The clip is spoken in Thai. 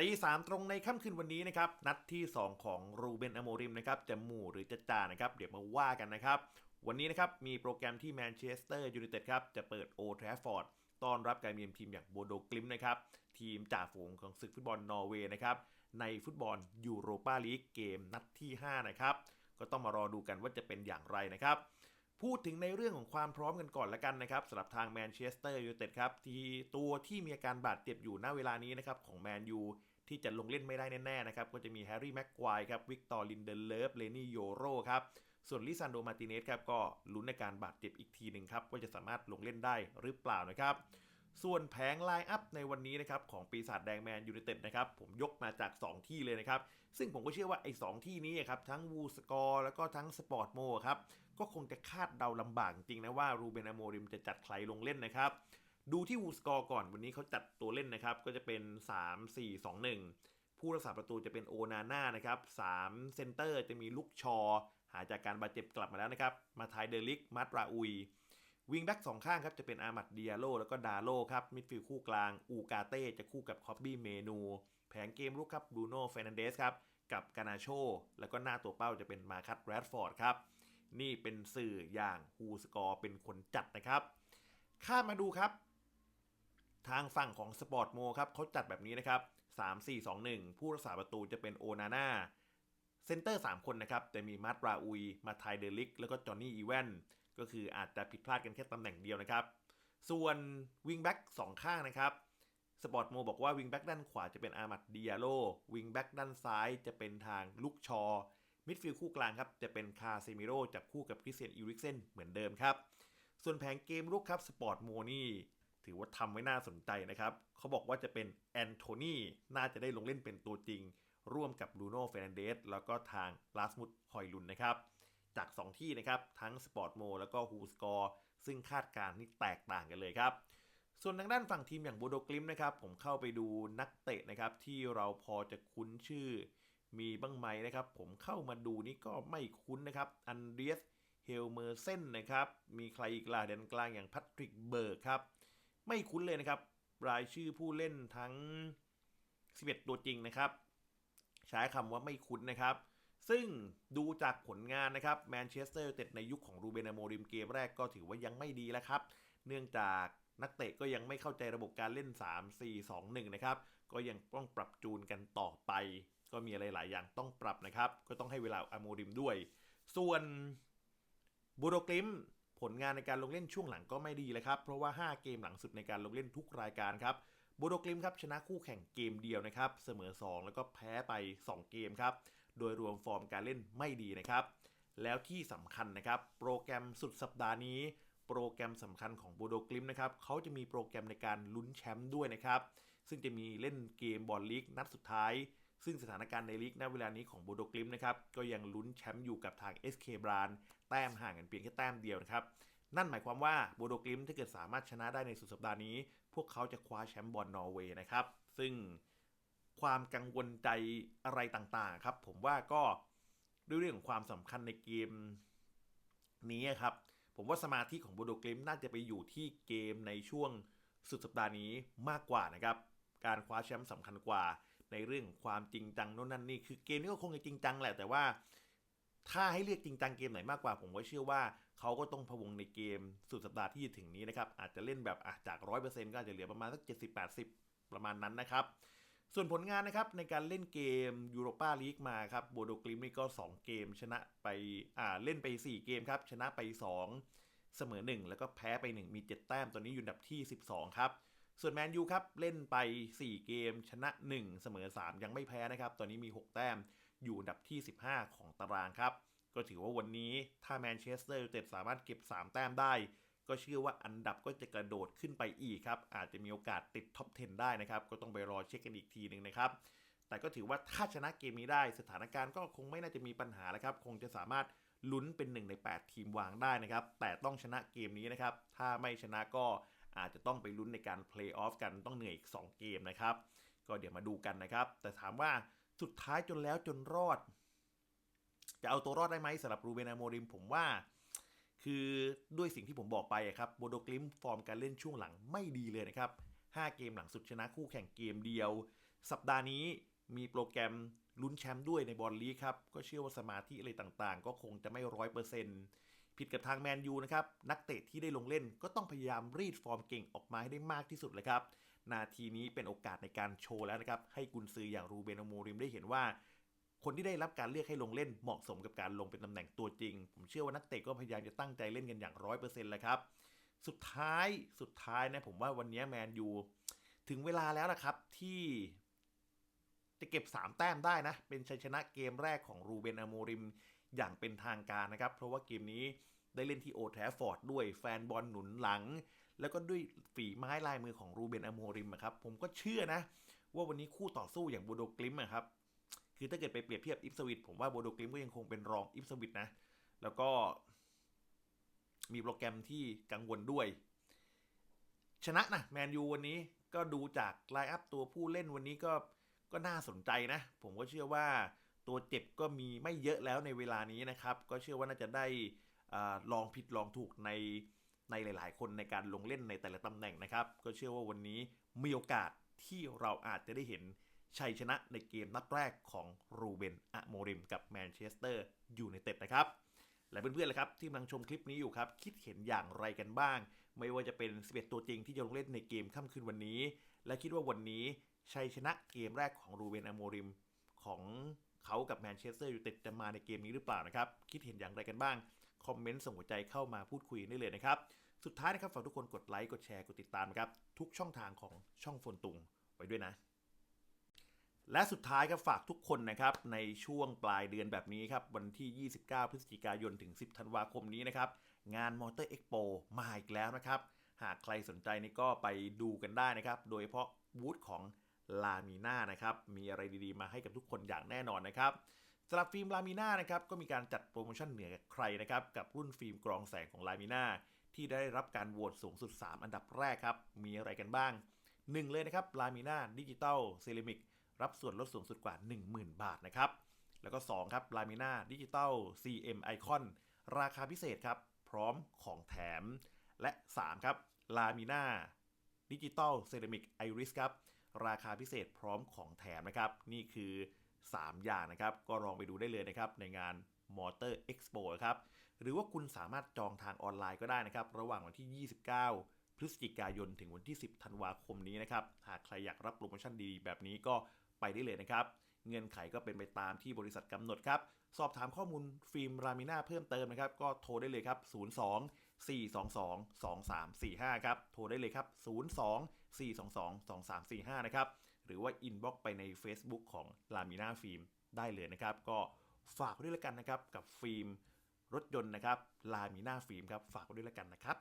ตีสามตรงในค่ำคืนวันนี้นะครับ นัดที่ 2 ของรูเบนอโมริมนะครับจะหมู่หรือจะจ่านะครับ เดี๋ยวมาว่ากันนะครับ วันนี้นะครับมีโปรแกรมที่แมนเชสเตอร์ยูไนเต็ดครับจะเปิดโอทรฟฟอร์ดต้อนรับการเยือนทีมอย่างโบโดกลิมนะครับ ทีมจ่าฝูงของศึกฟุตบอลนอร์เวย์นะครับในฟุตบอลยูโรปาลีกเกมนัดที่ 5 นะครับ ก็ต้องมารอดูกันว่าจะเป็นอย่างไรนะครับ พูดถึงในเรื่องของความพร้อมกันก่อนละกันนะครับสำหรับทางแมนเชสเตอร์ยูไนเต็ดครับที่ตัวที่มีอาการบาดเจ็บอยู่ณเวลานี้นะครับของแมนยูที่จะลงเล่นไม่ได้แน่ๆนะครับก็จะมีแฮร์รี่แม็กควายครับวิกตอร์ลินเดเลฟเลนี่โยโรครับส่วนลิซันโดมาติเนสครับก็ลุ้นในการบาดเจ็บอีกทีหนึ่งครับว่าจะสามารถลงเล่นได้หรือเปล่านะครับส่วนแผงไลน์อัพในวันนี้นะครับของปีศาจแดงแมนยูไนเต็ดนะครับผมยกมาจาก 2 ที่เลยนะครับ ซึ่งผมก็เชื่อว่าไอ้สที่นี้ครับทั้งวูสกอร์แล้วก็ทั้งสปอร์ตโมครับ ก็คงจะคาดเดาลำบากจริงนะว่ารูเบนอโมริมจะจัดใครลงเล่นนะครับ ดูที่วูสกอร์ก่อนวันนี้เขาจัดตัวเล่นนะครับ ก็จะเป็น 3 4 2 1 ผู้รักษาประตูจะเป็นโอนาน่านะครับ3เซนเตอร์จะมีลุกชอ หายจากการบาดเจ็บกลับมาแล้วนะครับ มาทายเดลิกมัตราอุยวิงแบ็กสองข้างครับจะเป็นอามัดเดียโลแล้วก็ดาโลครับมิดฟิลด์คู่กลาง อูกาเต้จะคู่กับคอบบี้เมนู แผงเกมลุกครับบรูโน่เฟรนันเดสครับกับกานาโช แล้วก็หน้าตัวเป้าจะเป็นมาคัตแรดฟอร์ดครับ นี่เป็นสื่ออย่างฮูสกอร์เป็นคนจัดนะครับ ข้ามาดูครับ ทางฝั่งของสปอร์ตโมครับเขาจัดแบบนี้นะครับ 3 4 2 1 ผู้รักษาประตูจะเป็นโอนาน่าเซนเตอร์ 3 คนนะครับ จะมีมาร์ตราอุย มาไทเดลิก แล้วก็จอห์นนี่อีแวนก็คืออาจจะผิดพลาดกันแค่ตำแหน่งเดียวนะครับ ส่วนวิงแบ็กสองข้างนะครับสปอร์ตโมบอกว่าวิงแบ็กด้านขวาจะเป็นอามัดเดียโลวิงแบ็กด้านซ้ายจะเป็นทางลุกชอ มิดฟิลด์คู่กลางครับจะเป็นคาเซมิโรจับคู่กับคริสเตียนอีริกเซนเหมือนเดิมครับ ส่วนแผงเกมลุกครับสปอร์ตโมนี่ถือว่าทำไว้น่าสนใจนะครับ เขาบอกว่าจะเป็นแอนโทนีน่าจะได้ลงเล่นเป็นตัวจริง ร่วมกับลูโน่เฟรนันเดสแล้วก็ทางลาสมุดฮอยลุนนะครับ จาก 2 ที่นะครับ ทั้งสปอร์ตโมแล้วก็ฮูสกอร์ซึ่งคาดการณ์นี่แตกต่างกันเลยครับ ส่วนทางด้านฝั่งทีมอย่างโบโดกลิมนะครับ ผมเข้าไปดูนักเตะนะครับที่เราพอจะคุ้นชื่อ มีบ้างไหมนะครับ ผมเข้ามาดูนี่ก็ไม่คุ้นนะครับอันเดรียสเฮลเมอร์เซนนะครับ มีใครอีกล่ะเดนกลางอย่างแพทริกเบิร์กครับ ไม่คุ้นเลยนะครับ รายชื่อผู้เล่นทั้ง 11 ตัวจริงนะครับ ใช้คำว่าไม่คุ้นนะครับ ซึ่งดูจากผลงานนะครับแมนเชสเตอร์เต็ดในยุคของรูเบนโมริมเกมแรกก็ถือว่ายังไม่ดีแล้วครับ เนื่องจากนักเตะก็ยังไม่เข้าใจระบบการเล่น 3 4 2 1 นะครับ ก็ยังต้องปรับจูนกันต่อไป ก็มีอะไรหลายอย่างต้องปรับนะครับ ก็ต้องให้เวลาอโมริมด้วย ส่วนบูโดกลิมผลงานในการลงเล่นช่วงหลังก็ไม่ดีเลยครับ เพราะว่า 5 เกมหลังสุดในการลงเล่นทุกรายการครับบูโดกลิมครับชนะคู่แข่งเกมเดียวนะครับ เสมอ 2 แล้วก็แพ้ไป 2 เกมครับ โดยรวมฟอร์มการเล่นไม่ดีนะครับ แล้วที่สำคัญนะครับ โปรแกรมสุดสัปดาห์นี้ โปรแกรมสำคัญของบูโดกลิมนะครับเขาจะมีโปรแกรมในการลุ้นแชมป์ด้วยนะครับ ซึ่งจะมีเล่นเกมบอลลีกนัดสุดท้าย ซึ่งสถานการณ์ในลีกณเวลานี้ของบูโดกลิมนะครับก็ยังลุ้นแชมป์อยู่กับทาง SK บรานแต้มห่างกันเพียงแค่แต้มเดียวนะครับนั่นหมายความว่าบูโดกลิมถ้าเกิดสามารถชนะได้ในสุดสัปดาห์นี้ พวกเขาจะคว้าแชมป์บอลนอร์เวย์นะครับซึ่งความกังวลใจอะไรต่างๆครับผมว่าก็ด้วยเรื่องของความสำคัญในเกมนี้ครับผมว่าสมาธิของบูโดกลิมน่าจะไปอยู่ที่เกมในช่วงสุดสัปดาห์นี้มากกว่านะครับการคว้าแชมป์สำคัญกว่า ในเรื่องความจริงจังโน่นนั่นนี่คือเกมนี้ก็คงจะจริงจังแหละ แต่ว่า ถ้าให้เลือกจริงจังเกมไหนมากกว่า ผมก็เชื่อว่าเขาก็ต้องพะวงในเกมสุดสัปดาห์ที่จะถึงนี้นะครับอาจจะเล่นแบบจากร้อะจาก100%ก็อาจจะเหลือประมาณสัก70-80ประมาณนั้นนะครับส่วนผลงานนะครับในการเล่นเกมยูโรปาลีกมาครับโบโดกลิมนี่ก็ 2 เกมชนะไปอ่าเล่นไป 4 เกมครับ ชนะไป 2 เสมอ 1 แล้วก็แพ้ไป 1 มี 7 แต้มตอนนี้อยู่อันดับที่ 12 ครับ ส่วนแมนยูครับเล่นไป 4 เกมชนะ 1 เสมอ 3 ยังไม่แพ้นะครับ ตอนนี้มี 6 แต้มอยู่อันดับที่ 15 ของตารางครับ ก็ถือว่าวันนี้ถ้าแมนเชสเตอร์ยูไนเต็ดสามารถเก็บ 3 แต้มได้ ก็เชื่อว่าอันดับก็จะกระโดดขึ้นไปอีกครับ อาจจะมีโอกาสติดท็อป 10 ได้นะครับ ก็ต้องไปรอเช็คกันอีกทีหนึ่งนะครับ แต่ก็ถือว่าถ้าชนะเกมนี้ได้สถานการณ์ก็คงไม่น่าจะมีปัญหาแล้วครับ คงจะสามารถลุ้นเป็น 1 ใน 8 ทีมวางได้นะครับ แต่ต้องชนะเกมนี้นะครับ ถ้าไม่ชนะก็ อาจจะต้องไปลุ้นในการเพลย์ออฟกันต้องเหนื่อยอีก 2 เกมนะครับ ก็เดี๋ยวมาดูกันนะครับ แต่ถามว่าสุดท้ายจนแล้วจนรอด จะเอาตัวรอดได้ไหมสำหรับรูเบนอาโมริมผมว่า คือด้วยสิ่งที่ผมบอกไปครับโบโดกลิมฟอร์มการเล่นช่วงหลังไม่ดีเลยนะครับ 5 เกมหลังสุดชนะคู่แข่งเกมเดียว สัปดาห์นี้มีโปรแกรมลุ้นแชมป์ด้วยในบอลลีกครับ ก็เชื่อว่าสมาธิอะไรต่างๆ ก็คงจะไม่ร้อยเปอร์เซ็นต์ ผิดกับทางแมนยูนะครับ นักเตะที่ได้ลงเล่นก็ต้องพยายามรีดฟอร์มเก่งออกมาให้ได้มากที่สุดเลยครับ นาทีนี้เป็นโอกาสในการโชว์แล้วนะครับ ให้กุนซืออย่างรูเบนอโมริมได้เห็นว่า คนที่ได้รับการเลือกให้ลงเล่นเหมาะสมกับการลงเป็นตำแหน่งตัวจริง ผมเชื่อว่านักเตะก็พยายามจะตั้งใจเล่นกันอย่างร้อยเปอร์เซ็นต์แล้วครับ สุดท้ายสุดท้ายนะผมว่าวันนี้แมนยูถึงเวลาแล้วนะครับ ที่จะเก็บ 3 แต้มได้นะ เป็นชัยชนะเกมแรกของรูเบนอโมริม อย่างเป็นทางการนะครับ เพราะว่าเกมนี้ได้เล่นที่โอแทฟฟอร์ดด้วยแฟนบอลหนุนหลัง แล้วก็ด้วยฝีไม้ลายมือของรูเบนอโมริมครับ ผมก็เชื่อนะ ว่าวันนี้คู่ต่อสู้อย่างบูโดกลิมครับ คือถ้าเกิดไปเปรียบเทียบอิฟสวิตผมว่าโบโดกลิมก็ยังคงเป็นรองอิฟสวิตนะ แล้วก็มีโปรแกรมที่กังวลด้วย ชนะนะแมนยูวันนี้ก็ดูจากไลน์อัพตัวผู้เล่นวันนี้ก็ก็น่าสนใจนะ ผมก็เชื่อว่า ตัวเจ็บก็มีไม่เยอะแล้วในเวลานี้นะครับ ก็เชื่อว่าน่าจะได้อลองผิดลองถูกในในหลาย ๆ คนในการลงเล่นในแต่ละตำแหน่งนะครับ ก็เชื่อว่าวันนี้มีโอกาสที่เราอาจจะได้เห็นชัยชนะในเกมนัดแรกของรูเบนอะโมริมกับแมนเชสเตอร์ยูไนเต็ดนะครับ และเพื่อนๆเลยครับที่กำลังชมคลิปนี้อยู่ครับ คิดเห็นอย่างไรกันบ้าง ไม่ว่าจะเป็น 11 ตัวจริงที่จะลงเล่นในเกมค่ำคืนวันนี้ และคิดว่าวันนี้ชัยชนะเกมแรกของรูเบนอะโมริมของ เขากับแมนเชสเตอร์อยูไนเต็ดจะมาในเกมนี้หรือเปล่านะครับ คิดเห็นอย่างไรกันบ้าง คอมเมนต์ส่งหัวใจเข้ามาพูดคุยได้เลยนะครับ สุดท้ายนะครับฝากทุกคนกดไลค์กดแชร์กดติดตามครับทุกช่องทางของช่องฟนตุงไว้ด้วยนะและสุดท้ายครับฝากทุกคนนะครับในช่วงปลายเดือนแบบนี้ครับวันที่ 29 พฤศจิกายนถึง 10 ธันวาคมนี้นะครับงานมอเตอร์เอ็กโปมาอีกแล้วนะครับ หากใครสนใจนี่ก็ไปดูกันได้นะครับ โดยเฉพาะบูธของ ลามีน่านะครับ มีอะไรดีๆ มาให้กับทุกคนอย่างแน่นอนนะครับสำหรับฟิล์มลามีน่านะครับก็มีการจัดโปรโมชั่นเหนือใครนะครับกับรุ่นฟิล์มกรองแสงของลามีน่าที่ได้รับการโหวตสูงสุด 3 อันดับแรกครับ มีอะไรกันบ้าง 1 เลยนะครับลามีน่าดิจิตอลเซรามิกรับส่วนลดสูงสุดกว่า 10,000 บาทนะครับ แล้วก็ 2 ครับ l a m i n a Digital CM Icon ราคาพิเศษครับ พร้อมของแถม และ 3 ครับ l a m i n a Digital Ceramic Iris ครับ ราคาพิเศษพร้อมของแถมนะครับ นี่คือ 3 อย่างนะครับ ก็ลองไปดูได้เลยนะครับ ในงาน Motor Expo ครับ หรือว่าคุณสามารถจองทางออนไลน์ก็ได้นะครับ ระหว่างวันที่ 29 พฤศจิกายนถึงวันที่ 10 ธันวาคมนี้นะครับ หากใครอยากรับโปรโมชั่นดีๆแบบนี้ก็ไปได้เลยนะครับ เงื่อนไขก็เป็นไปตามที่บริษัทกำหนดครับ สอบถามข้อมูลฟิล์มรามิน่าเพิ่มเติมนะครับ ก็โทรได้เลยครับ 02 422 2345 ครับ โทรได้เลยครับ 02 422 2345 นะครับ หรือว่าอินบ็อกไปใน Facebook ของลามิน่าฟิล์มได้เลยนะครับ ก็ฝากด้วยละกันนะครับ กับฟิล์มรถยนต์นะครับลามิน่าฟิล์มครับ ฝากด้วยละกันนะครับ